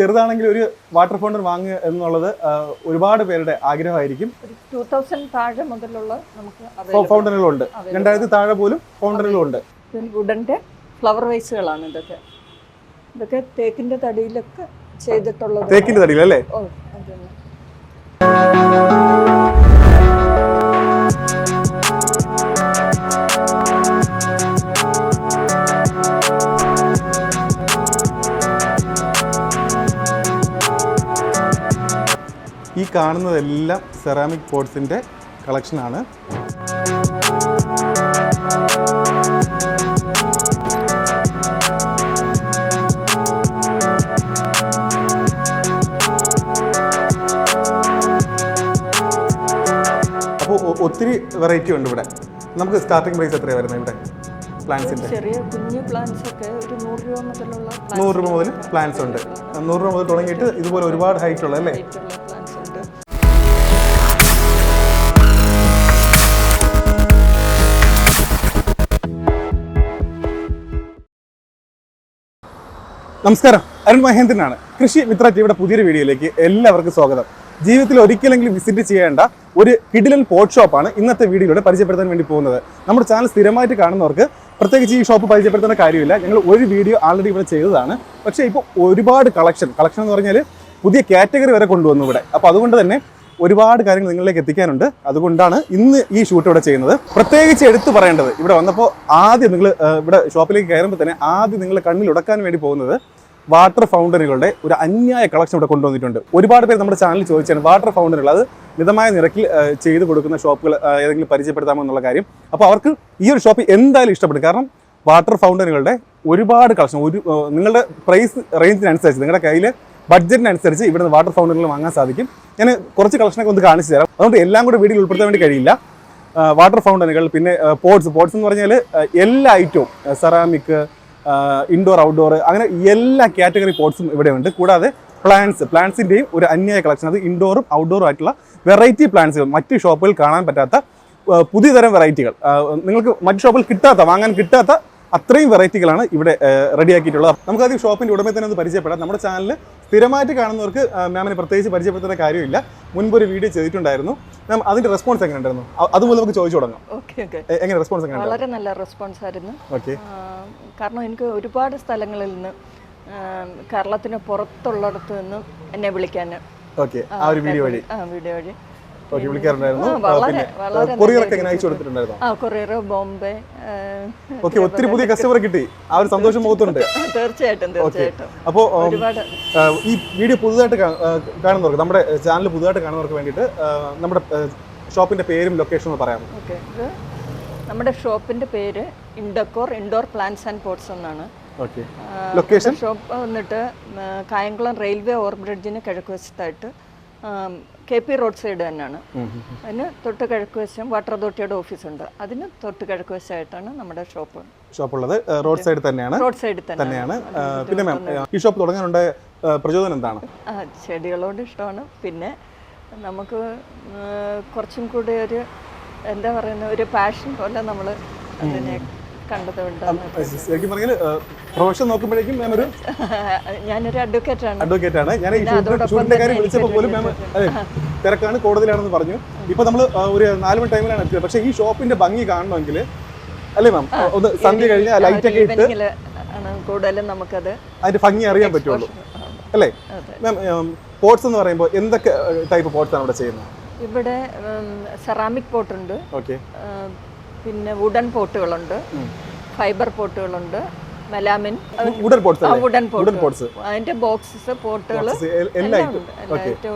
ചെറുതാണെങ്കിൽ ഒരു water fountain വാങ്ങുക എന്നുള്ളത് ഒരുപാട് പേരുടെ ആഗ്രഹമായിരിക്കും. ഒരു ടൂ തൗസൻഡ് താഴെ മുതലുള്ള നമുക്ക്. ഫൗണ്ടനുകളുണ്ട്. രണ്ടായിരത്തി താഴെ പോലും ഫൗണ്ടനുകളുണ്ട്. വുഡന്റെ ഫ്ലവർ വൈസുകളാണ് ഇതൊക്കെ. ഇതൊക്കെ തേക്കിന്റെ തടിയിലൊക്കെ ചെയ്തിട്ടുള്ളത്. തേക്കിന്റെ തടിയിലല്ലേ ഓ അതന്നെ. ഈ കാണുന്നതെല്ലാം സെറാമിക് പോട്ട്സിന്റെ കളക്ഷനാണ് അപ്പോൾ ഒത്തിരി വെറൈറ്റി ഉണ്ട് ഇവിടെ. നമുക്ക് സ്റ്റാർട്ടിംഗ് പ്രൈസ് എത്രയാണ് വരുന്നത് ഇവിടെ? പ്ലാന്റ്സിന്റെ ചെറിയ കുഞ്ഞു പ്ലാന്റ്സ് ഒക്കെ ഒരു നൂറ് രൂപ മുതലുള്ള നൂറ് രൂപ മുതൽ പ്ലാന്റ്സ് ഉണ്ട്. നൂറ് രൂപ മുതൽ തുടങ്ങിയിട്ട് ഇതുപോലെ ഒരുപാട് ഹൈറ്റ് ഉള്ളത് അല്ലേ? നമസ്കാരം. അരുൺ മഹേന്ദ്രനാണ്. കൃഷി മിത്ര ടിവിയുടെ പുതിയൊരു വീഡിയോയിലേക്ക് എല്ലാവർക്കും സ്വാഗതം. ജീവിതത്തിൽ ഒരിക്കലെങ്കിലും വിസിറ്റ് ചെയ്യേണ്ട ഒരു കിഡിലൻ പോട്ട് ഷോപ്പാണ് ഇന്നത്തെ വീഡിയോയിലൂടെ പരിചയപ്പെടുത്താൻ വേണ്ടി പോകുന്നത്. നമ്മുടെ ചാനൽ സ്ഥിരമായിട്ട് കാണുന്നവർക്ക് പ്രത്യേകിച്ച് ഈ ഷോപ്പ് പരിചയപ്പെടുത്തേണ്ട കാര്യമില്ല. ഞങ്ങൾ ഒരു വീഡിയോ ആൾറെഡി ഇവിടെ ചെയ്തതാണ്. പക്ഷേ ഇപ്പോൾ ഒരുപാട് കളക്ഷൻ കളക്ഷൻ എന്ന് പറഞ്ഞാൽ പുതിയ കാറ്റഗറി വരെ കൊണ്ടുവന്നു ഇവിടെ. അപ്പോൾ അതുകൊണ്ട് തന്നെ ഒരുപാട് കാര്യങ്ങൾ നിങ്ങളിലേക്ക് എത്തിക്കാനുണ്ട്. അതുകൊണ്ടാണ് ഇന്ന് ഈ ഷൂട്ട് ഇവിടെ ചെയ്യുന്നത്. പ്രത്യേകിച്ച് എടുത്തു പറയേണ്ടത് ഇവിടെ വന്നപ്പോൾ ആദ്യം നിങ്ങൾ ഇവിടെ ഷോപ്പിലേക്ക് കയറുമ്പോൾ തന്നെ ആദ്യം നിങ്ങൾ കണ്ണിൽ ഉടക്കാൻ വേണ്ടി പോകുന്നത് വാട്ടർ ഫൗണ്ടനുകളുടെ ഒരു അന്യായ കളക്ഷൻ ഇവിടെ കൊണ്ടുവന്നിട്ടുണ്ട്. ഒരുപാട് പേര് നമ്മുടെ ചാനലിൽ ചോദിച്ചാണ് വാട്ടർ ഫൗണ്ടനുകൾ അത് മിതമായ നിരക്കിൽ ചെയ്തു കൊടുക്കുന്ന ഷോപ്പുകൾ ഏതെങ്കിലും പരിചയപ്പെടുത്താമോ എന്നുള്ള കാര്യം. അപ്പോൾ അവർക്ക് ഈ ഒരു ഷോപ്പ് എന്തായാലും ഇഷ്ടപ്പെടും. കാരണം വാട്ടർ ഫൗണ്ടനുകളുടെ ഒരുപാട് കളക്ഷൻ ഒരു നിങ്ങളുടെ പ്രൈസ് റേഞ്ചിനനുസരിച്ച് നിങ്ങളുടെ കയ്യിൽ ബഡ്ജറ്റിനനുസരിച്ച് ഇവിടുന്ന് വാട്ടർ ഫൗണ്ടനുകൾ വാങ്ങാൻ സാധിക്കും. ഞാൻ കുറച്ച് കളക്ഷനൊക്കെ ഒന്ന് കാണിച്ചു തരാം. അതുകൊണ്ട് എല്ലാം കൂടെ വീഡിയോയിൽ ഉൾപ്പെടുത്താൻ വേണ്ടി കഴിയില്ല. വാട്ടർ ഫൗണ്ടനുകൾ പിന്നെ പോട്ട്സ് പോട്ട്സ് എന്ന് പറഞ്ഞാൽ എല്ലാ ഐറ്റവും സെറാമിക് ഇൻഡോർ ഔട്ട്ഡോർ അങ്ങനെ എല്ലാ കാറ്റഗറി പോട്ട്സും ഇവിടെ ഉണ്ട്. കൂടാതെ പ്ലാന്റ്സ് പ്ലാന്റ്സിന്റെയും ഒരു അന്യായ കളക്ഷൻ അത് ഇൻഡോറും ഔട്ട്ഡോറും ആയിട്ടുള്ള വെറൈറ്റി പ്ലാന്റ്സുകൾ മറ്റ് ഷോപ്പുകളിൽ കാണാൻ പറ്റാത്ത പുതിയതരം പുതിയ തരം വെറൈറ്റികൾ നിങ്ങൾക്ക് മറ്റ് ഷോപ്പിൽ കിട്ടാത്ത വാങ്ങാൻ കിട്ടാത്ത അത്രയും വെറൈറ്റികളാണ് ഇവിടെ റെഡിയാക്കിയിട്ടുള്ളത്. നമുക്ക് ആദ്യം ഷോപ്പിന്റെ ഉടമയെ തന്നെ ഒന്ന് പരിചയപ്പെടാം. നമ്മുടെ ചാനൽ സ്ഥിരമായിട്ട് കാണുന്നവർക്ക് മാമിനെ പ്രത്യേകിച്ച് പരിചയപ്പെടുത്തേണ്ട കാര്യമില്ല. മുൻപ് ഒരു വീഡിയോ ചെയ്തിട്ടുണ്ടായിരുന്നു. മാം അതിന്റെ റെസ്പോൺസ് എങ്ങനെ ഉണ്ടായിരുന്നു? അതുപോലെ നമുക്ക് ചോദിച്ചു തുടങ്ങാം. എങ്ങനെ റെസ്പോൺസ് എങ്ങനെ വളരെ നല്ല റെസ്പോൺസ് ആയിരുന്നു. ഓക്കെ. കാരണം എനിക്ക് ഒരുപാട് സ്ഥലങ്ങളിൽ നിന്ന് കേരളത്തിന് പുറത്തുള്ളിടത്ത് നിന്ന് എന്നെ വിളിക്കാൻ ഓക്കെ. ആ ഒരു വീഡിയോ വഴി. ആ വീഡിയോ വഴി. വിളിക്കാറുണ്ടായിരുന്നു. വളരെ കൊറിയറൊക്കെ എങ്ങനെ അയച്ചു കൊടുത്തിട്ടുണ്ടായിരുന്നു. കൊറിയർ ബോംബെ ഓക്കെ ഒത്തിരി പുതിയ കസ്റ്റമർ കിട്ടി. ആ ഒരു സന്തോഷം മുഖത്തുണ്ട്. തീർച്ചയായിട്ടും തീർച്ചയായിട്ടും. അപ്പോൾ ഈ വീഡിയോ പുതുതായിട്ട് കാണുന്നവർക്ക് നമ്മുടെ ചാനൽ പുതുതായിട്ട് കാണുന്നവർക്ക് വേണ്ടിട്ട് നമ്മുടെ ഷോപ്പിന്റെ പേരും ലൊക്കേഷനും പറയാമോ? നമ്മുടെ ഷോപ്പിന്റെ പേര് Indecor indoor plants and pots എന്നാണ്. ലൊക്കേഷൻ ഷോപ്പ് വന്നിട്ട് കായംകുളം റെയിൽവേ ഓവർബ്രിഡ്ജിന് കിഴക്ക് വശത്തായിട്ട് കെ പി റോഡ് സൈഡ് തന്നെയാണ്. അതിന് തൊട്ട് കിഴക്ക് വശം വാട്ടർ അതോറിറ്റിയുടെ ഓഫീസുണ്ട്. അതിന് തൊട്ട് കിഴക്ക് വശമായിട്ടാണ് നമ്മുടെ ഷോപ്പ്. ഷോപ്പുള്ളത്. റോഡ് സൈഡ് തന്നെയാണ്. റോഡ് സൈഡിൽ തന്നെയാണ്. പിന്നെ മാം ഈ ഷോപ്പ് തുടങ്ങാനുണ്ട് പ്രചോദനം എന്താണ്? ചെടികളോട് ഇഷ്ടമാണ്. പിന്നെ നമുക്ക് കുറച്ചും കൂടി ഒരു എന്താ പറയുന്ന ഒരു പാഷൻ പോലെ നമ്മൾ അതിനെ ശരിക്കും പറഞ്ഞാൽ പ്രൊഫഷൻ നോക്കുമ്പോഴേക്കും മാം ഒരു ഞാനൊരു അഡ്വക്കേറ്റ് ആണ്. അഡ്വക്കേറ്റ് ആണ്. ഞാൻ ഈ പിന്നെ ഷൂട്ടിന്റെ കാര്യം വിളിച്ചപ്പോൾ പോലും മാം തിരക്കാണ് കൂടുതലാണെന്ന് പറഞ്ഞു. ഇപ്പൊ നമ്മൾ ഒരു നാല് മണി ടൈമിലാണ് എത്തിയത്. പക്ഷേ ഈ ഷോപ്പിന്റെ ഭംഗി കാണണമെങ്കിൽ അല്ലേ മാം ഒന്ന് സന്ധ്യ കഴിഞ്ഞാൽ ലൈറ്റ് ഒക്കെ ഇട്ട് കൂടുതലും നമുക്കത് അതിന്റെ ഭംഗി അറിയാൻ പറ്റുള്ളൂ. അല്ലേ? മാം പോട്ട്സ് എന്ന് പറയുമ്പോൾ എന്തൊക്കെ ടൈപ്പ് പോട്ട്സ് ആണ് ഇവിടെ ചെയ്യുന്നത്? ഇവിടെ സെറാമിക് പോട്ടുണ്ട് പിന്നെ വുഡൻ പോട്ടുകളുണ്ട് fibre പോട്ടുകളുണ്ട് melamine wooden pots wooden wooden pot pots അതിന്റെ ബോക്സസ് പോട്ടുകൾ എല്ലാം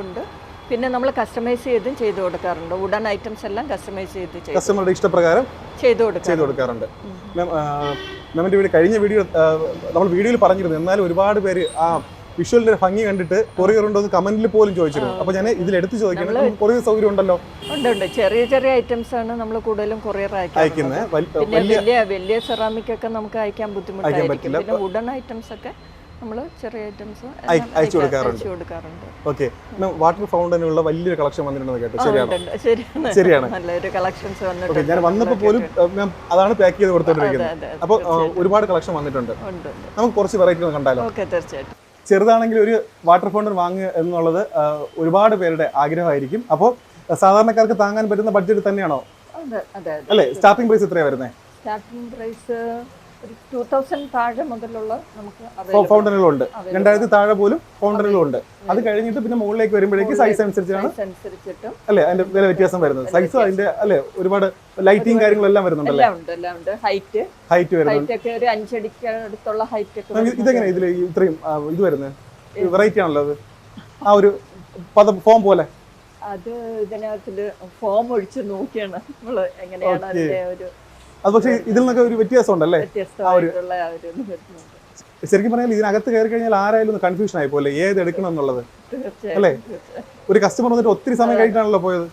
ഉണ്ട്. പിന്നെ നമ്മൾ കസ്റ്റമൈസ് ചെയ്തും ചെയ്തു കൊടുക്കാറുണ്ട്. വുഡൻ ഐറ്റംസ് എല്ലാം കസ്റ്റമൈസ് ചെയ്ത് കസ്റ്റമറുടെ ഇഷ്ടപ്രകാരം ചെയ്തു ചെയ്തു കൊടുക്കാറുണ്ട്. മാം മാമിന്റെ വീഡിയോ കഴിഞ്ഞ വീഡിയോ നമ്മൾ വീഡിയോയിൽ പറഞ്ഞിരുന്നു. എന്നാലും ഒരുപാട് പേര് ആ വിഷ്വലിന്റെ ഭംഗി കണ്ടിട്ട് കൊറിയർ ഉണ്ടോ എന്ന് കമന്റിൽ പോലും ചോദിച്ചിരുന്നു. അപ്പൊ ഞാൻ ഇതിൽ എടുത്ത് ചോദിക്കണം. കൊറിയർ സൗകര്യം ഉണ്ടല്ലോ? ഉണ്ട് ഉണ്ട്. ചെറിയ ചെറിയ ഐറ്റംസ് ആണ് നമ്മൾ കൂടുതലും കൊറിയർ അയക്കുന്നത്. വലിയ വലിയ സെറാമിക് ഒക്കെ നമുക്ക് അയക്കാൻ ബുദ്ധിമുട്ടായിരിക്കും. പിന്നെ വുഡൻ ഐറ്റംസ് ഒക്കെ നമ്മൾ ചെറിയ ഐറ്റംസ് അയച്ചു കൊടുക്കാറുണ്ട്. അയച്ചു കൊടുക്കാറുണ്ട്. ഓക്കെ വാട്ടർ ഫൗണ്ടനുള്ള വലിയൊരു കളക്ഷൻ വന്നിട്ടുണ്ടെന്ന് കേട്ടോ. ശരിയാണ്. ശരിയാണ്. നല്ലൊരു കളക്ഷൻസ് വന്നിട്ടുണ്ട്. ഞാൻ വന്നപ്പോൾ പോലും ഞാൻ അതാണ് പാക്ക് ചെയ്ത് കൊടുത്തോണ്ടിരിക്കുന്നത്. അപ്പോൾ ഒരുപാട് കളക്ഷൻ വന്നിട്ടുണ്ട്. നമുക്ക് കുറച്ച് വെറൈറ്റി കണ്ടാലോ? ഓക്കെ തീർച്ചയായിട്ടും. ചെറുതാണെങ്കിൽ ഒരു വാട്ടർ ഫൗണ്ടൻ വാങ്ങുക എന്നുള്ളത് ഒരുപാട് പേരുടെ ആഗ്രഹമായിരിക്കും. അപ്പോൾ സാധാരണക്കാർക്ക് താങ്ങാൻ പറ്റുന്ന ബഡ്ജറ്റ് തന്നെയാണോ? അതെ അതെ അതെ. അല്ലേ? സ്റ്റാർട്ടിംഗ് പ്രൈസ് എത്രയാണ് വരുന്നത് സ്റ്റാർട്ടിംഗ് പ്രൈസ് ടൂ തൗസൻഡ് താഴെ മുതലുള്ള നമുക്ക് ഫൗണ്ടനുകളുണ്ട്. രണ്ടായിരത്തി താഴെ പോലും ഫൗണ്ടനുകളുണ്ട് അത്. കഴിഞ്ഞിട്ട് പിന്നെ മുകളിലേക്ക് വരുമ്പോഴേക്ക് സൈസ് അനുസരിച്ചാണ് അല്ലെ? അതിന്റെ വില വ്യത്യാസം വരുന്നത്. സൈസ് അതിന്റെ അല്ലെ? ഒരുപാട് ലൈറ്റിംഗ് കാര്യങ്ങളെല്ലാം വരുന്നുണ്ടല്ലേ ഹൈറ്റ് ഹൈറ്റ് വരുന്നുണ്ട്. ഒരു അഞ്ചടിക്ക് അടുത്തുള്ള ഹൈറ്റ് ഒക്കെ ഇതെങ്ങനെ ഇതിൽ ഇത്രയും ഇത് വരുന്നത് വെറൈറ്റി ആണല്ലോ അത്. ആ ഒരു പദ ഫോം പോലെ. അത് ഇതിനകത്തിൽ ഫോം ഒഴിച്ച് നോക്കിയാണ് നമ്മൾ എങ്ങനെയാണ്. അതിന്റെ ഒരു അത് പക്ഷേ ഇതിൽ നിന്നൊക്കെ ഒരു വ്യത്യാസം ഉണ്ടല്ലേ ശരിക്കും പറഞ്ഞാൽ ഇതിനകത്ത് കയറി കഴിഞ്ഞാൽ ആരായാലും കൺഫ്യൂഷൻ ആയി പോലെ ഏത് എടുക്കണം എന്നുള്ളത്? അല്ലേ? ഒരു കസ്റ്റമർ വന്നിട്ട് ഒത്തിരി സമയം കഴിഞ്ഞിട്ടാണല്ലോ പോയത്?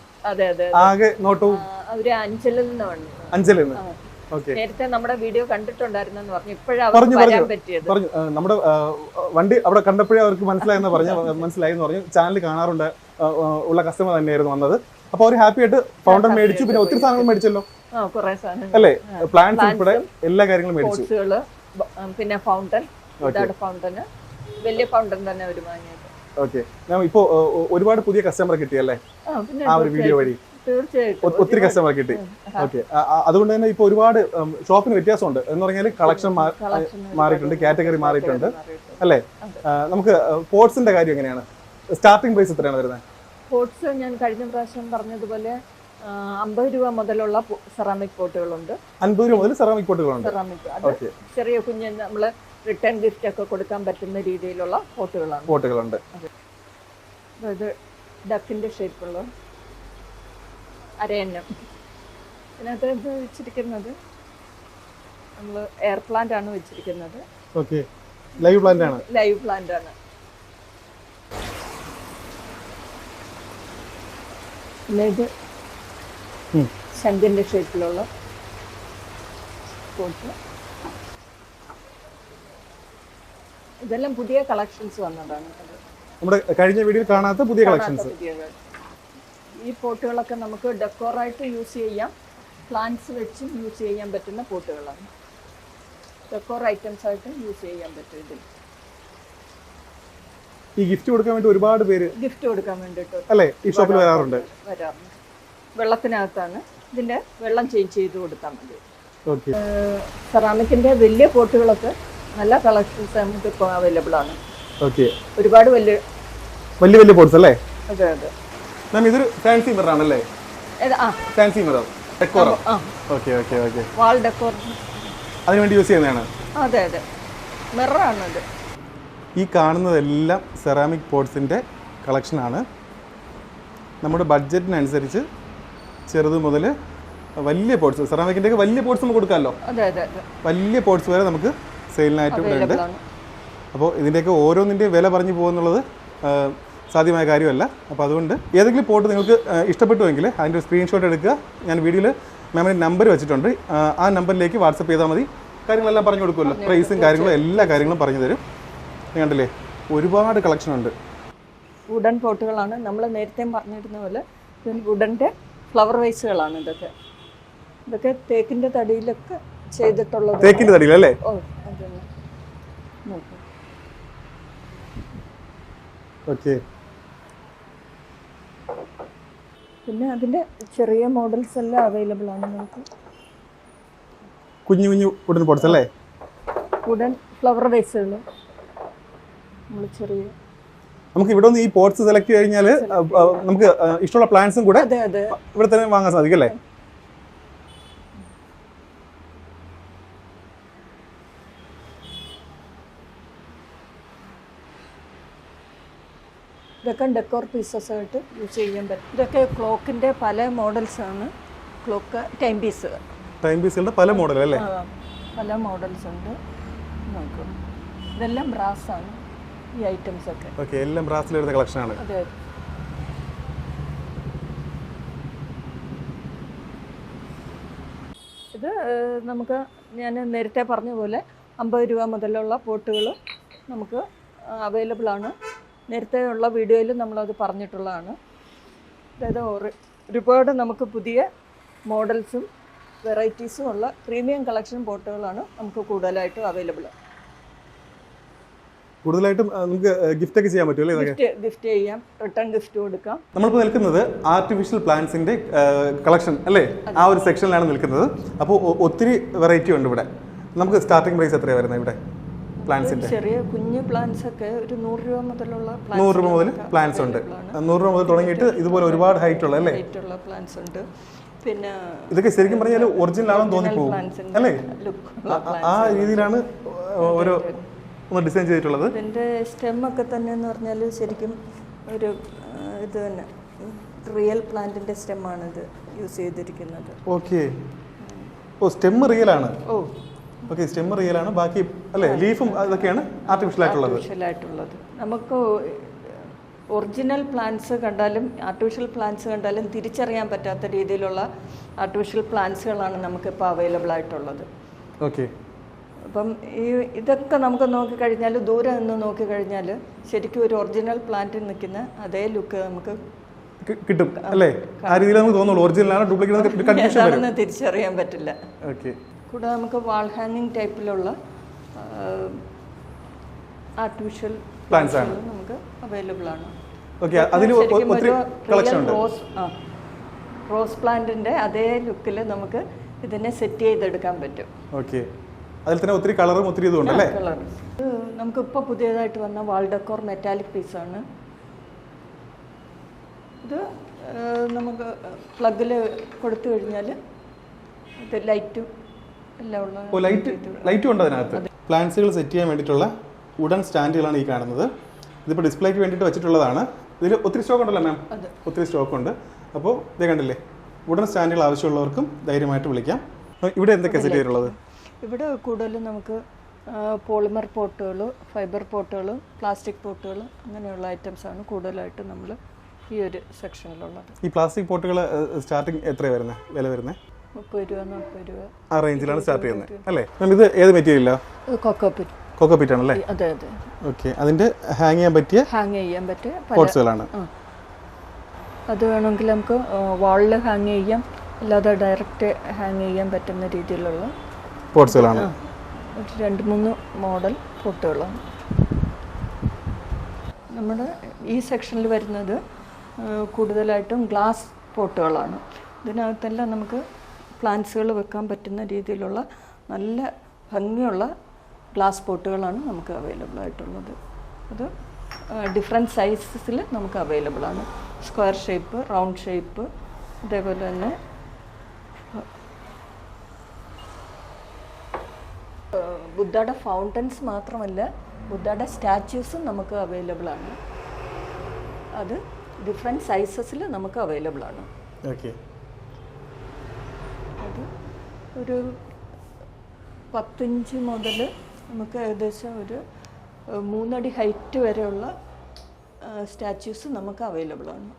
ആകെ നോട്ടവും അഞ്ചലിന്ന് അവർ അഞ്ചലിൽ നിന്ന് വന്നു. അഞ്ചലിൽ നിന്ന്? നേരത്തെ നമ്മുടെ വീഡിയോ പറഞ്ഞു. ഇപ്പോഴാ പറഞ്ഞു, അവർക്ക് വരാൻ പറ്റിയത്. പറഞ്ഞു. നമ്മുടെ വണ്ടി അവിടെ കണ്ടപ്പോഴേ അവർക്ക് മനസ്സിലായെന്ന് പറഞ്ഞു മനസ്സിലായി എന്ന് പറഞ്ഞു. ചാനൽ കാണാറുണ്ട് ഉള്ള കസ്റ്റമർ തന്നെയായിരുന്നു വന്നത്. അപ്പോൾ അവർ ഹാപ്പി ആയിട്ട് ഫൗണ്ടർ മേടിച്ചു. പിന്നെ ഒത്തിരി സാധനങ്ങൾ മേടിച്ചല്ലോ. അല്ലേ? പ്ലാന്റ്സ് ഉൾപ്പെടെ എല്ലാ കാര്യങ്ങളും മേടിച്ചു. പിന്നെ ഫൗണ്ടൻ ഫൗണ്ടന് വലിയ ഫൗണ്ടൻ തന്നെ അവർ വാങ്ങിയത്. ഓക്കെ ഞാൻ ഇപ്പോൾ ഒരുപാട് പുതിയ കസ്റ്റമർ കിട്ടിയല്ലേ ആ, ആ ഒരു വീഡിയോ വഴി. തീർച്ചയായിട്ടും. ഒത്തിരി കസ്റ്റമർ കിട്ടി. ഓക്കെ അതുകൊണ്ട് തന്നെ ഇപ്പൊ ഒരുപാട് ഷോപ്പിന് വ്യത്യാസമുണ്ട്. എന്ന് പറഞ്ഞാൽ കളക്ഷൻ മാറിയിട്ടുണ്ട് കാറ്റഗറി മാറിയിട്ടുണ്ട്. അല്ലെ? നമുക്ക് പോർട്സിന്റെ കാര്യം എങ്ങനെയാണ്? സ്റ്റാർട്ടിംഗ് പ്രൈസ് എത്രയാണ് വരുന്നത്? സ്പോർട്സ് ഞാൻ കഴിഞ്ഞ പ്രാവശ്യം പറഞ്ഞതുപോലെ അമ്പത് രൂപ മുതലുള്ള സെറാമിക് പോട്ടുകളുണ്ട് അൻപത് രൂപ മുതൽ സെറാമിക് പോട്ടുകളുണ്ട് സെറാമിക് അത് ചെറിയ കുഞ്ഞ് നമ്മൾ റിട്ടേൺ ഗിഫ്റ്റ് ഒക്കെ കൊടുക്കാൻ പറ്റുന്ന രീതിയിലുള്ള പോട്ടുകളാണ് പോട്ടുകളുണ്ട് അതായത് ഡക്കിന്റെ ഷേപ്പുള്ള അരയന്നം. ഇതിനകത്ത് എന്ത് വെച്ചിരിക്കുന്നത്? നമ്മൾ എയർ പ്ലാന്റ് ആണ് വെച്ചിരിക്കുന്നത്. ഓക്കെ ലൈവ് പ്ലാന്റ് ആണ്. ലൈവ് പ്ലാന്റ് ആണ്. പിന്നെ ഇത്. ശംഖിന്റെ ഷേപ്പിലുള്ള ഇതെല്ലാം പുതിയ കളക്ഷൻസ് വന്നതാണ്. നമ്മുടെ കഴിഞ്ഞ വീഡിയോ കാണാത്ത പുതിയ കളക്ഷൻസ്. ഈ പോട്ടുകളൊക്കെ നമുക്ക് ഡെക്കോറായിട്ട് യൂസ് ചെയ്യാം. പ്ലാന്റ്സ് വെച്ചും യൂസ് ചെയ്യാൻ പറ്റുന്ന പോട്ടുകളാണ്. ഡെക്കോർ ഐറ്റംസ് ആയിട്ട് യൂസ് ചെയ്യാൻ പറ്റും ഇതിൽ. ഈ ഗിഫ്റ്റ് കൊടുക്കാൻ വേണ്ടി ഒരുപാട് പേര് ഗിഫ്റ്റ് കൊടുക്കാൻ വേണ്ടിയിട്ട് അല്ലേ? ഈ ഷോപ്പിൽ വരാറുണ്ട്. വരാറുണ്ട്. വെള്ളത്തിനകത്താണ്. ഇതിന്റെ വെള്ളം ചേഞ്ച് ചെയ്ത് കൊടുത്താൽ മതി. സെറാമിക്കിന്റെ സെറാമിക്കിന്റെ വലിയ പോട്ടുകളൊക്കെ നല്ല കളക്ഷൻസ് നമുക്ക് ഇപ്പോൾ അവൈലബിൾ ആണ്. ഒരുപാട് വലിയ വലിയ വലിയ പോട്ട്സ് അല്ലേ? അതെ അതെ. മാം ഇതൊരു ഫാൻസി മിറർ ആണല്ലേ? ഫാൻസി മിറർ ഡെക്കോറം ആ okay okay okay wall decor അതിന് വേണ്ടി യൂസ് ചെയ്യുന്നതാണ്. അതെ അതെ. ഈ കാണുന്നതെല്ലാം സെറാമിക് പോട്ട്സിന്റെ കളക്ഷനാണ് നമ്മുടെ ബഡ്ജറ്റിനനുസരിച്ച് ചെറുത് മുതൽ വലിയ പോർട്സ് സെറാമിക്കിന്റെ ഒക്കെ വലിയ പോർട്സ് നമുക്ക് കൊടുക്കാമല്ലോ. വലിയ പോർട്സ് വരെ നമുക്ക് സെയിലിനായിട്ട് ഇവിടെ ഉണ്ട്. അപ്പോൾ ഇതിന്റെയൊക്കെ ഓരോന്നിന്റെയും വില പറഞ്ഞു പോകുന്നുള്ളത് സാധ്യമായ കാര്യമല്ല. അപ്പോൾ അതുകൊണ്ട് ഏതെങ്കിലും പോർട്ട് നിങ്ങൾക്ക് ഇഷ്ടപ്പെട്ടുവെങ്കിൽ അതിന്റെ ഒരു സ്ക്രീൻഷോട്ട് എടുക്കുക. ഞാൻ വീഡിയോയിൽ മാമിന്റെ നമ്പർ വെച്ചിട്ടുണ്ട്. ആ, നമ്പറിലേക്ക് വാട്സപ്പ് ചെയ്താൽ മതി. കാര്യങ്ങളെല്ലാം പറഞ്ഞു കൊടുക്കുമല്ലോ. പ്രൈസും കാര്യങ്ങളും എല്ലാ കാര്യങ്ങളും പറഞ്ഞു തരും. കണ്ടില്ലേ? ഒരുപാട് കളക്ഷൻ ഉണ്ട്. വുഡൻ പോട്ടുകളാണ് നമ്മൾ നേരത്തെ പറഞ്ഞിരുന്ന പോലെ വുഡന്റെ ഫ്ലവർ വൈസുകളാണ് ഇതൊക്കെ. ഇതൊക്കെ തേക്കിന്റെ തടിയിലൊക്കെ ചെയ്തിട്ടുള്ളത്. തേക്കിന്റെ തടിയിൽ അല്ലേ? ഓ അതന്നെ. നോക്കൂ. ഓക്കെ. പിന്നെ അതിന്റെ ചെറിയ മോഡൽസ് എല്ലാം അവൈലബിൾ ആണ് നമുക്ക്. കുഞ്ഞു കുഞ്ഞു ഉടൻ പൊടുത്തല്ലേ അല്ലേ? വുഡൻ ഫ്ലവർ വൈസുകൾ നമ്മൾ ചെറിയ നമുക്ക് ഇവിടെ നിന്ന് ഈ പോർട്സ് സെലക്ട് കഴിഞ്ഞാൽ നമുക്ക് ഇഷ്ടമുള്ള പ്ലാന്റ്സും കൂടെ ഇവിടെ തന്നെ വാങ്ങാൻ സാധിക്കും അല്ലേ? ഇതൊക്കെ ഡെക്കോർ പീസസ് ആയിട്ട് യൂസ് ചെയ്യാൻ പറ്റും. ഇതൊക്കെ ക്ലോക്കിന്റെ പല മോഡൽസ് ആണ്. ക്ലോക്ക് ടൈം പീസ് ടൈം പീസുകളുടെ പല മോഡൽ അല്ലേ? പല മോഡൽസ് ഉണ്ട്. നോക്കും. ഇതെല്ലാം ബ്രാസ് ആണ്. ഈ ഐറ്റംസ് ഒക്കെ. ഓക്കെ എല്ലാം ബ്രാസിൽ വരുന്ന കളക്ഷനാണ് അതെ. ഇത് നമുക്ക് ഞാൻ നേരത്തെ പറഞ്ഞ പോലെ അമ്പത് രൂപ മുതലുള്ള പോട്ടുകൾ നമുക്ക് അവൈലബിൾ ആണ്. നേരത്തെ ഉള്ള വീഡിയോയിൽ നമ്മളത് പറഞ്ഞിട്ടുള്ളതാണ്. അതായത് ഒരു- ഒരുപാട് നമുക്ക് പുതിയ മോഡൽസും വെറൈറ്റീസും ഉള്ള പ്രീമിയം കളക്ഷൻ പോട്ടുകളാണ് നമുക്ക് കൂടുതലായിട്ടും അവൈലബിൾ കൂടുതലായിട്ടും നമുക്ക് ഗിഫ്റ്റ് ഒക്കെ ചെയ്യാൻ പറ്റുമല്ലേ ഇതൊക്കെ? ഗിഫ്റ്റ് ചെയ്യാം. റിട്ടേൺ ഗിഫ്റ്റ് കൊടുക്കാം. നമ്മളിപ്പോൾ നിൽക്കുന്നത് ആർട്ടിഫിഷ്യൽ പ്ലാന്റ്സിന്റെ കളക്ഷൻ അല്ലേ? ആ ഒരു സെക്ഷനിലാണ് നിൽക്കുന്നത്. അപ്പോൾ ഒത്തിരി വെറൈറ്റി ഉണ്ട് ഇവിടെ. നമുക്ക് സ്റ്റാർട്ടിംഗ് പ്രൈസ് എത്രയാണ് വരുന്നത് ഇവിടെ? പ്ലാന്റ്സിന്റെ ചെറിയ കുഞ്ഞു പ്ലാന്റ്സ് ഒക്കെ ഒരു നൂറ് രൂപ മുതലുള്ള നൂറ് രൂപ മുതൽ പ്ലാന്റ്സ് ഉണ്ട്. നൂറ് രൂപ മുതൽ തുടങ്ങിയിട്ട് ഇതുപോലെ ഒരുപാട് ഹൈറ്റ് ഉള്ള അല്ലേ? പ്ലാന്റ്സ് ഉണ്ട്. പിന്നെ ഇതൊക്കെ ശരിക്കും പറഞ്ഞാൽ ഒറിജിനൽ ആണെന്ന് തോന്നിപ്പോകും അല്ലേ? ആ രീതിയിലാണ് ഓരോ ഒന്ന് ഡിസൈൻ ചെയ്തിട്ടുള്ളത്? ഇതിന്റെ സ്റ്റെമ്മൊക്കെ തന്നെ എന്ന് പറഞ്ഞാൽ ശരിക്കും ഒരു ഇത് തന്നെ. റിയൽ പ്ലാന്റിന്റെ പ്ലാന്റിന്റെ ഇത് യൂസ് ചെയ്തിരിക്കുന്നത്. ഓക്കെ. ഓ സ്റ്റെം റിയൽ ആണ്. ഓ. ഓക്കെ സ്റ്റെം റിയൽ ആണ്. ബാക്കി അല്ലേ ലീഫും അതൊക്കെയാണ് ആർട്ടിഫിഷ്യൽ ആയിട്ടുള്ളത്. ആർട്ടിഫിഷ്യൽ ആയിട്ടുള്ളത്. നമുക്ക് ഒറിജിനൽ പ്ലാന്റ്സ് കണ്ടാലും ആർട്ടിഫിഷ്യൽ പ്ലാന്റ്സ് കണ്ടാലും തിരിച്ചറിയാൻ പറ്റാത്ത രീതിയിലുള്ള ആർട്ടിഫിഷ്യൽ പ്ലാന്റ്സുകളാണ് നമുക്കിപ്പോൾ അവൈലബിൾ ആയിട്ടുള്ളത്. ഓക്കെ. അപ്പം ഈ ഇതൊക്കെ നമുക്ക് നോക്കിക്കഴിഞ്ഞാൽ ദൂരെ നിന്ന് നോക്കിക്കഴിഞ്ഞാൽ ശരിക്കും ഒരു ഒറിജിനൽ പ്ലാന്റിൽ നിൽക്കുന്ന അതേ ലുക്ക് നമുക്ക് കിട്ടും അല്ലേ? ആ രീതിയിൽ നമുക്ക് തോന്നുള്ളൂ ഒറിജിനൽ ആണ് ഡ്യൂപ്ലിക്കേറ്റ് കൺഫ്യൂഷൻ തിരിച്ചറിയാൻ പറ്റില്ല. ഓക്കെ കൂടാതെ നമുക്ക് വാൾ ഹാങ്ങിങ് ടൈപ്പിലുള്ള ആർട്ടിഫിഷ്യൽ പ്ലാന്റ്സ് ആണ്. നമുക്ക് അവൈലബിൾ ആണ്. ഓക്കെ അതിൽ ഒത്തിരി കളക്ഷൻ ഉണ്ട്. റോസ് റോസ് പ്ലാന്റിന്റെ അതേ ലുക്കിൽ നമുക്ക് ഇതിനെ സെറ്റ് ചെയ്തെടുക്കാൻ പറ്റും. ഓക്കെ അതിൽ തന്നെ ഒത്തിരി കളറും ഒത്തിരി ഇതും ഉണ്ട് അല്ലേ കളർ ഇത് നമുക്കിപ്പോൾ പുതിയതായിട്ട് വന്ന വാൾ വാൾഡക്കോർ മെറ്റാലിക് പീസാണ്. ഇത് നമുക്ക് പ്ലഗിൽ കൊടുത്തു കഴിഞ്ഞാൽ ഇത് ലൈറ്റും എല്ലാം ഉള്ള ലൈറ്റ് ലൈറ്റും ഉണ്ട് അതിനകത്ത്. പ്ലാന്റ്സുകൾ സെറ്റ് ചെയ്യാൻ വേണ്ടിയിട്ടുള്ള ഉടൻ സ്റ്റാൻഡുകളാണ് ഈ കാണുന്നത്. ഇതിപ്പോൾ ഡിസ്പ്ലേക്ക് വേണ്ടിയിട്ട് വെച്ചിട്ടുള്ളതാണ്. ഇതിൽ ഒത്തിരി സ്റ്റോക്ക് ഉണ്ടല്ലോ മാം ഒത്തിരി സ്റ്റോക്ക് ഉണ്ട്. അപ്പോൾ ഇതേ കണ്ടില്ലേ? ഉടൻ സ്റ്റാൻഡുകൾ ആവശ്യമുള്ളവർക്കും ധൈര്യമായിട്ട് വിളിക്കാം. ഇവിടെ എന്തൊക്കെ സെറ്റ് ചെയ്തിട്ടുള്ളത്? ഇവിടെ കൂടുതലും നമുക്ക് പോളിമർ പോട്ടുകൾ ഫൈബർ പോട്ടുകൾ പ്ലാസ്റ്റിക് പോട്ടുകൾ അങ്ങനെയുള്ള ഐറ്റംസ് ആണ് കൂടുതലായിട്ട് നമ്മൾ ഈ ഒരു സെക്ഷനിലുള്ളത് ഈ പ്ലാസ്റ്റിക് പോട്ടുകൾ സ്റ്റാർട്ടിങ് എത്രയാണ് വരുന്നത് വില വരുന്നത് മുപ്പത് രൂപ നാൽപ്പത് രൂപ. ആ റേഞ്ചിലാണ് സ്റ്റാർട്ട് ചെയ്യുന്നത്. അല്ലേ? മാം ഇത് ഏത് മെറ്റീരിയലാണ് കൊക്കോപ്പിറ്റ് കോക്കോ ആണല്ലേ? അതെ അതെ. ഓക്കെ അതിന്റെ ഹാങ് ചെയ്യാൻ പറ്റിയ? ഹാങ് ചെയ്യാൻ പറ്റിയ പോട്ട്സുകളാണ് അത് വേണമെങ്കിൽ നമുക്ക് വാളിൽ ഹാങ് ചെയ്യാം. അല്ലാതെ ഡയറക്റ്റ് ഹാങ് ചെയ്യാൻ പറ്റുന്ന രീതിയിലുള്ള പോട്ട്സുകളാണ് രണ്ട് മൂന്ന് മോഡൽ പൊട്ടുകളാണ് നമ്മുടെ ഈ സെക്ഷനിൽ വരുന്നത് കൂടുതലായിട്ടും ഗ്ലാസ് പോട്ടുകളാണ് ഇതിനകത്തെല്ലാം നമുക്ക് പ്ലാന്റ്സുകൾ വെക്കാൻ പറ്റുന്ന രീതിയിലുള്ള നല്ല ഭംഗിയുള്ള ഗ്ലാസ് പോട്ടുകളാണ് നമുക്ക് അവൈലബിൾ ആയിട്ടുള്ളത്. അത് ഡിഫറെന്റ് സൈസസിൽ നമുക്ക് അവൈലബിൾ ആണ്. സ്ക്വയർ ഷേപ്പ് റൗണ്ട് ഷേപ്പ് അതേപോലെ തന്നെ ബുദ്ധയുടെ ഫൗണ്ടൻസ് മാത്രമല്ല ബുദ്ധയുടെ സ്റ്റാച്യൂസും നമുക്ക് അവൈലബിൾ ആണ്. അത് ഡിഫറെന്റ് സൈസസിൽ നമുക്ക് അവൈലബിൾ ആണ്. ഓക്കെ അത് ഒരു പത്തിഞ്ച് മുതൽ നമുക്ക് ഏകദേശം ഒരു മൂന്നടി ഹൈറ്റ് വരെയുള്ള സ്റ്റാച്യൂസ് നമുക്ക് അവൈലബിൾ ആണ്.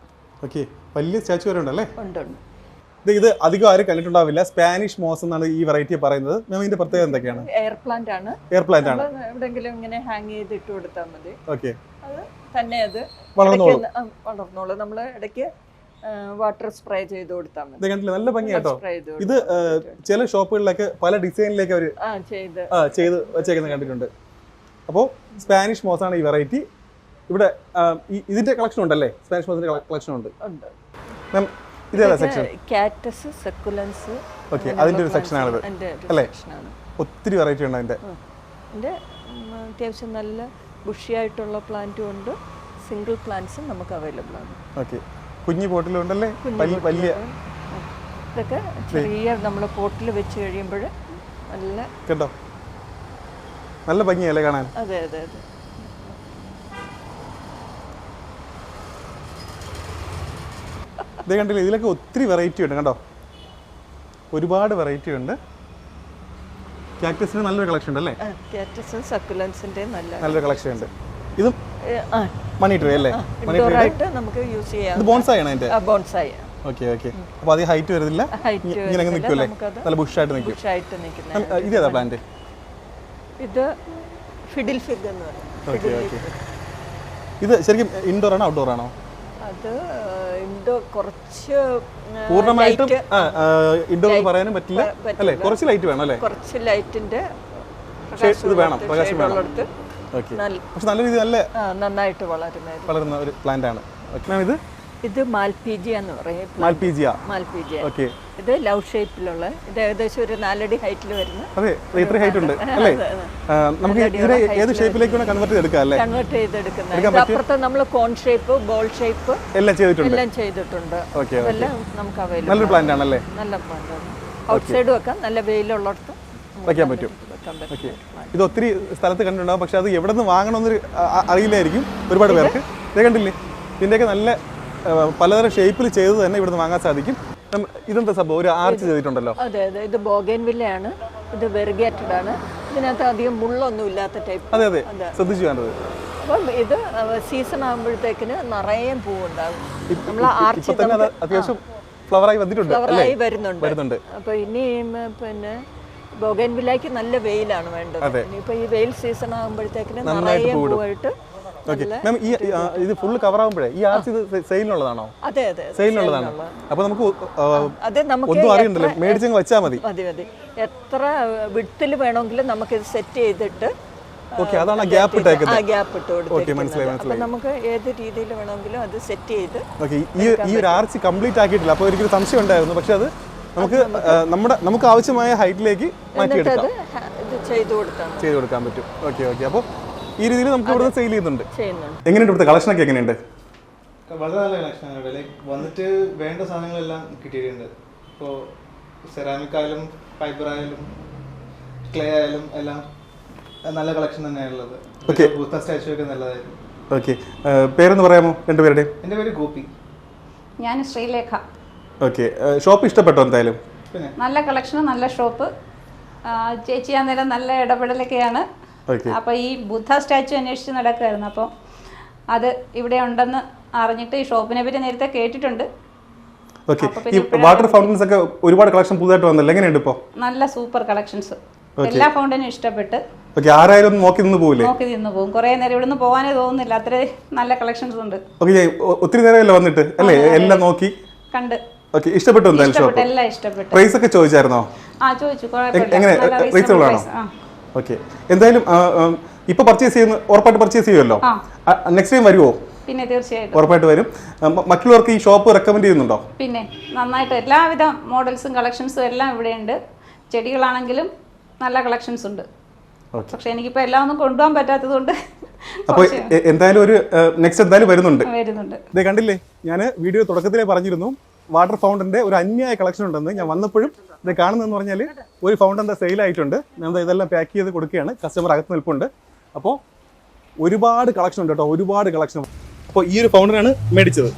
ഓക്കെ വലിയ സ്റ്റാച്യു വരെ ഉണ്ടല്ലേ? ഉണ്ട് ഉണ്ട്. ഇത് ഇത് അധികം ആരും കണ്ടിട്ടുണ്ടാവില്ല. സ്പാനിഷ് മോസ് എന്നാണ് ഈ വെറൈറ്റി പറയുന്നത്. മാം ഇതിന്റെ പ്രത്യേകത എന്തൊക്കെയാണ്? എയർ പ്ലാന്റ് ആണ്. എയർ പ്ലാന്റ് ആണ്. എവിടെങ്കിലും ഇങ്ങനെ ഹാങ് ചെയ്ത് ഇട്ട് കൊടുത്താൽ മതി. ഓക്കെ അത് തന്നെ അത് വളർന്നോളും. നമ്മൾ ഇടയ്ക്ക് വാട്ടർ സ്പ്രേ ചെയ്ത് കൊടുത്താൽ മതി. കണ്ടില്ല? നല്ല ഭംഗി കേട്ടോ. ഇത് ചില ഷോപ്പുകളിലൊക്കെ പല ഡിസൈനിലേക്ക് അവർ ആ ചെയ്ത്. ചെയ്ത് വെച്ചേക്കുന്നത് കണ്ടിട്ടുണ്ട്. അപ്പോൾ സ്പാനിഷ് മോസ് ആണ് ഈ വെറൈറ്റി ഇവിടെ ഇതിന്റെ കളക്ഷൻ ഉണ്ടല്ലേ? സ്പാനിഷ് മോസിന്റെ കളക്ഷൻ ഉണ്ട്. ഉണ്ട്. മാം ഇതേതാ സെക്ഷൻ കാക്ടസ് സെക്കുലൻസ് ഓക്കെ അതിന്റെ ഒരു സെക്ഷനാണിത് അല്ലേ? ഒത്തിരി വെറൈറ്റി ഉണ്ട് അതിന്റെ എന്റെ അത്യാവശ്യം നല്ല ബുഷിയായിട്ടുള്ള പ്ലാന്റും ഉണ്ട്. സിംഗിൾ പ്ലാന്റ്സും നമുക്ക് അവൈലബിൾ ആണ്. ഓക്കെ കുഞ്ഞു പോട്ടിലും ഉണ്ടല്ലേ വലിയ. ഇതൊക്കെ ചെറിയ നമ്മൾ പോട്ടിൽ വെച്ച് കഴിയുമ്പോൾ നല്ല കേട്ടോ നല്ല ഭംഗിയല്ലേ കാണാൻ? അതെ അതെ അതെ. ഇത് കണ്ടില്ലേ ഇതിലൊക്കെ ഒത്തിരി വെറൈറ്റി ഉണ്ട് കണ്ടോ? ഒരുപാട് വെറൈറ്റി ഉണ്ട്. കാക്ടസിന് നല്ലൊരു കളക്ഷൻ ഉണ്ട് അല്ലേ കാക്ടസും സക്കുലൻസിന്റെ നല്ല നല്ലൊരു കളക്ഷൻ ഉണ്ട്. ഇത് മണി ട്രീ അല്ലേ? മണി ട്രേ ആയിട്ട് നമുക്ക് യൂസ് ചെയ്യാം. ഇത് ബോൺസായി ആണ് അതിന്റെ ബോൺസായി ഓക്കെ ഓക്കെ അപ്പോൾ അധികം ഹൈറ്റ് വരുന്നില്ല. ഇങ്ങനെ അങ്ങ് നിൽക്കുമല്ലേ? നല്ല ബുഷ് ആയിട്ട് നിൽക്കും ഇത് ഏതാ പ്ലാന്റ് ഇത് ഫിഡിൽ ഫിഗ് എന്ന് പറയും. ഓക്കെ ഓക്കെ ഇത് ശരിക്കും ഇൻഡോർ ആണോ ഔട്ട്ഡോർ ആണോ? അത് ഇൻഡോ കുറച്ച് പൂർണമായിട്ടും ഇൻഡോ എന്ന് പറയാനും പറ്റില്ല. അല്ലേ? കുറച്ച് ലൈറ്റ് വേണം അല്ലേ? കുറച്ച് ലൈറ്റിന്റെ ഇത് വേണം, പ്രകാശം വേണം. പക്ഷെ നല്ല രീതിയിൽ നല്ല നന്നായിട്ട് വളരുന്ന വളരുന്ന ഒരു പ്ലാന്റ് ആണ്. ഇത്? ഇത് മാൽപീജിയ എന്ന് പറയും. മാൽപീജിയ. മാൽപീജിയ. ഓക്കെ ഇത് ലവ് ഷേപ്പിലുള്ള ഇത് ഏകദേശം ഒരു നാലടി ഹൈറ്റിൽ വരുന്ന അതെ ഇത്ര ഹൈറ്റ് ഉണ്ട് അല്ലേ? നമുക്ക് ഇതിനെ ഏത് ഷേപ്പിലേക്ക് വേണം കൺവെർട്ട് ചെയ്തെടുക്കാം അല്ലേ? കൺവെർട്ട് ചെയ്തെടുക്കുന്നത്. അപ്പുറത്ത് നമ്മൾ കോൺ ഷേപ്പ് ബോൾ ഷേപ്പ് എല്ലാം ചെയ്തിട്ടുണ്ട്. എല്ലാം ചെയ്തിട്ടുണ്ട്. ഓക്കെ എല്ലാം നമുക്ക് അവൈലബിൾ നല്ലൊരു പ്ലാന്റ് ആണല്ലേ? നല്ല പ്ലാന്റ് ഔട്ട് സൈഡ് വെക്കാം നല്ല വെയിലുള്ളിടത്ത് വയ്ക്കാൻ പറ്റും. വെക്കാൻ പറ്റും. ഓക്കെ ഇത് ഒത്തിരി സ്ഥലത്ത് കണ്ടിട്ടുണ്ടാവും പക്ഷെ അത് എവിടെ നിന്ന് വാങ്ങണമെന്നൊരു അറിയില്ലായിരിക്കും ഒരുപാട് പേർക്ക്. ഇത് കണ്ടില്ലേ? ഇതിന്റെയൊക്കെ നല്ല പലതരം ഷേപ്പിൽ ചെയ്ത് തന്നെ ഇവിടുന്ന് വാങ്ങാൻ സാധിക്കും. ഇതെന്താ സംഭവം? ഒരു ആർച്ച് ചെയ്തിട്ടുണ്ടല്ലോ. അതെ അതെ. ഇത് ബോഗേൻ വില്ലയാണ് ഇത് വെറുഗേറ്റഡ് ആണ് ഇതിനകത്ത് അധികം മുള്ളൊന്നും ഇല്ലാത്ത ടൈപ്പ് അതെ അതെ. ശ്രദ്ധിച്ചു വേണ്ടത്. അപ്പം ഇത് സീസൺ ആകുമ്പോഴത്തേക്കിന് നിറയെ പൂവുണ്ടാകും. നമ്മൾ ആർച്ച് അത്യാവശ്യം ഫ്ലവറായി വന്നിട്ടുണ്ട് ഫ്ലവറായി വരുന്നുണ്ട്. വരുന്നുണ്ട്. അപ്പൊ ഇനി പിന്നെ ബോഗൈൻ വില്ലയ്ക്ക് നല്ല വെയിലാണ് വേണ്ടത്. അതെ. ഇനിയിപ്പോ ഈ വെയിൽ സീസൺ ആകുമ്പോഴത്തേക്കിന് നിറയെ പൂവായിട്ട് ഓക്കെ മാം ഈ ഇത് ഫുള്ള് കവർ ആകുമ്പോഴേ ഈ ആർച്ച് ഇത് സെയിലിനുള്ളതാണോ അതെ അതെ. സെയിലിനുള്ളതാണ് അപ്പൊ നമുക്ക് ഒന്നും അറിയണ്ടല്ലോ. മേടിച്ചങ്ങ് വെച്ചാൽ മതി. മതി മതി. എത്ര വിട്ടിൽ വേണമെങ്കിലും നമുക്ക് ഇത് സെറ്റ് ചെയ്തിട്ട് ഓക്കെ അതാണ് ഗ്യാപ്പ് ഇട്ടേക്കുന്നത്. ആ ഗ്യാപ്പ് ഇട്ട് ഓക്കെ മനസ്സിലായി കൊടുത്തിരിക്കുന്നത് നമുക്ക് ഏത് രീതിയിൽ വേണമെങ്കിലും അത് സെറ്റ് ചെയ്ത് ഓക്കെ ഈ ഈ ഒരു ആർച്ച് കംപ്ലീറ്റ് ആക്കിയിട്ടില്ല. അപ്പോൾ ഒരിക്കലും സംശയം ഉണ്ടായിരുന്നു. പക്ഷെ അത് നമുക്ക് നമ്മുടെ നമുക്ക് ആവശ്യമായ ഹൈറ്റിലേക്ക് മാറ്റി എടുക്കാം ഇത് ചെയ്തു കൊടുത്താണ് ചെയ്ത് കൊടുക്കാൻ പറ്റും. ഓക്കെ ഓക്കെ അപ്പോൾ ഈ രീതിയിൽ നമുക്ക് ഇവിടെ സെയിൽ ചെയ്യുന്നുണ്ട്. എങ്ങനെയുണ്ട് ഇവിടുത്തെ കളക്ഷൻ ഒക്കെ എങ്ങനെയുണ്ട് വളരെ നല്ല കളക്ഷനാണ് ഇവിടെ. ലൈക്ക് വന്നിട്ട് വേണ്ട സാധനങ്ങളെല്ലാം കിട്ടിയിട്ടുണ്ട്. ഇപ്പോൾ സെറാമിക് ആയാലും ഫൈബർ ആയാലും ക്ലേ ആയാലും എല്ലാം നല്ല കളക്ഷൻ തന്നെയാണുള്ളത് ഓക്കെ ബുദ്ധ സ്റ്റാച്ചു ഒക്കെ നല്ലതായിരുന്നു ഓക്കെ പേരെന്ന് പറയാമോ? രണ്ടുപേരുടെയും എന്റെ പേര് ഗോപി. ഞാൻ ശ്രീലേഖ. ഓക്കെ ഷോപ്പ് ഇഷ്ടപ്പെട്ടോ എന്തായാലും? നല്ല കളക്ഷൻ നല്ല ഷോപ്പ് ചേച്ചി അന്നേരം നല്ല ഇടപെടലൊക്കെയാണ്. അപ്പോൾ ഈ ബുദ്ധ സ്റ്റാച്ചു അന്വേഷിച്ച് നടക്കുമായിരുന്നു അപ്പോൾ അത് ഇവിടെ ഉണ്ടെന്ന് അറിഞ്ഞിട്ട് ഈ ഷോപ്പിനെ പറ്റി നേരത്തെ കേട്ടിട്ടുണ്ട്. ഓക്കെ. ഈ വാട്ടർ ഫൗണ്ടൻസ് ഒക്കെ ഒരുപാട് കളക്ഷൻ പുതുതായിട്ട് വന്നല്ലോ? എങ്ങനെയുണ്ട് ഇപ്പോൾ നല്ല സൂപ്പർ കളക്ഷൻസ്. എല്ലാ ഫൗണ്ടനും ഇഷ്ടപ്പെട്ട് ഓക്കെ ആരായാലും നോക്കി നിന്ന് പോകില്ലേ നോക്കി നിന്ന് പോകും കുറേ നേരം ഇവിടുന്ന് പോകാനേ തോന്നുന്നില്ല. അത്ര നല്ല കളക്ഷൻസ് ഉണ്ട്. ഓക്കെ ഒത്തിരി നേരമല്ലേ വന്നിട്ട്? അല്ലേ? എല്ലാം നോക്കി. കണ്ട്. ഓക്കെ ഇഷ്ടപ്പെട്ടു എന്തായാലും ഷോപ്പ്? എല്ലാം ഇഷ്ടപ്പെട്ടു. പ്രൈസ് ഒക്കെ ചോദിച്ചായിരുന്നോ? ആ ചോദിച്ചു. എങ്ങനെ? റീസണബിൾ ആണോ? ഓക്കെ. എന്തായാലും ഇപ്പൊ പർച്ചേസ് ചെയ്യുന്ന ഉറപ്പായിട്ട് പർച്ചേസ് ചെയ്യുമല്ലോ? നെക്സ്റ്റ് ടൈം വരുമോ പിന്നെ തീർച്ചയായിട്ടും. ഉറപ്പായിട്ട് വരും. മറ്റുള്ളവർക്ക് ഈ ഷോപ്പ് റെക്കമെൻഡ് ചെയ്യുന്നുണ്ടോ? പിന്നെ നന്നായിട്ട് എല്ലാവിധ മോഡൽസും കളക്ഷൻസും എല്ലാം ഇവിടെ ഉണ്ട് ചെടികളാണെങ്കിലും നല്ല കളക്ഷൻസ് ഉണ്ട്. പക്ഷെ എനിക്കിപ്പോ എല്ലാം ഒന്നും കൊണ്ടുപോകാൻ പറ്റാത്തത് കൊണ്ട് അപ്പോൾ എന്തായാലും ഒരു നെക്സ്റ്റ് എന്തായാലും വരുന്നുണ്ട്. വരുന്നുണ്ട്. ഇത് കണ്ടില്ലേ? ഞാൻ വീഡിയോ തുടക്കത്തിലേ പറഞ്ഞിരുന്നു. വാട്ടർ ഫൗണ്ടന്റെ ഒരു അന്യായ കളക്ഷൻ ഉണ്ടെന്ന് ഞാൻ വന്നപ്പോഴും ഇത് കാണുന്നതെന്ന് പറഞ്ഞാൽ ഒരു ഫൗണ്ടന്റെ സെയിൽ ആയിട്ടുണ്ട്. ഞാൻ ഇതെല്ലാം പാക്ക് ചെയ്ത് കൊടുക്കുകയാണ്. കസ്റ്റമർ അകത്ത് നിൽപ്പുണ്ട്. അപ്പോൾ ഒരുപാട് കളക്ഷൻ ഉണ്ട് കേട്ടോ. ഒരുപാട് കളക്ഷൻ അപ്പോൾ ഈ ഒരു ഫൗണ്ടനാണ് മേടിച്ചത്.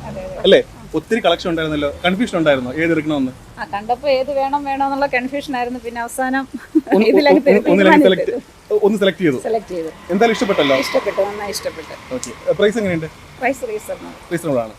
അല്ലേ? ഒത്തിരി കളക്ഷൻ ഉണ്ടായിരുന്നല്ലോ. കൺഫ്യൂഷൻ ഉണ്ടായിരുന്നോ? ഏത് എടുക്കണമെന്ന്? കണ്ടപ്പോൾ ഏത് വേണം വേണം എന്നുള്ള കൺഫ്യൂഷൻ ആയിരുന്നു. പിന്നെ അവസാനം ഒന്ന് സെലക്ട് ചെയ്തു. സെലക്ട് ചെയ്തു. എന്തായാലും ഇഷ്ടപ്പെട്ടല്ലോ? ഇഷ്ടപ്പെട്ടു നന്നായി ഇഷ്ടപ്പെട്ടു. ഓക്കെ പ്രൈസ് എങ്ങനെയുണ്ട്? പ്രൈസ് റീസണബിൾ റീസണബിൾ ആണ്.